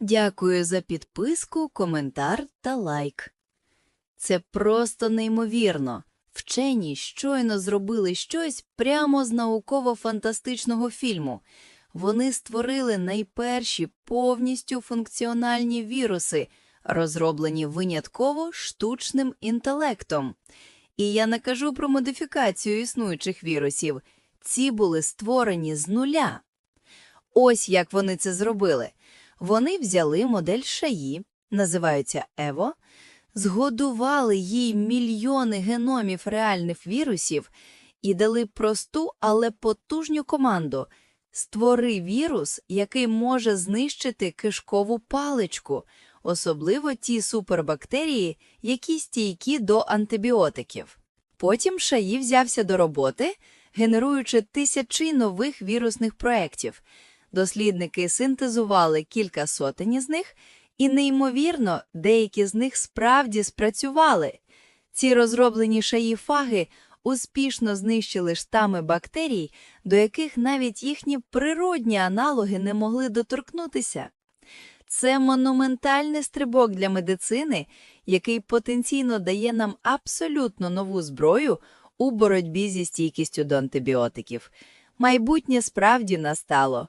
Дякую за підписку, коментар та лайк. Це просто неймовірно. Вчені щойно зробили щось прямо з науково-фантастичного фільму. Вони створили найперші повністю функціональні віруси, розроблені винятково штучним інтелектом. І я не кажу про модифікацію існуючих вірусів. Ці були створені з нуля. Ось як вони це зробили. Вони взяли модель шаї, називаються Ево, згодували їй мільйони геномів реальних вірусів і дали просту, але потужню команду створи вірус, який може знищити кишкову паличку, особливо ті супербактерії, які стійкі до антибіотиків. Потім Шаї взявся до роботи, генеруючи тисячі нових вірусних проєктів. Дослідники синтезували кілька сотень із них, і, неймовірно, деякі з них справді спрацювали. Ці розроблені шаї-фаги успішно знищили штами бактерій, до яких навіть їхні природні аналоги не могли доторкнутися. Це монументальний стрибок для медицини, який потенційно дає нам абсолютно нову зброю у боротьбі зі стійкістю до антибіотиків. Майбутнє справді настало.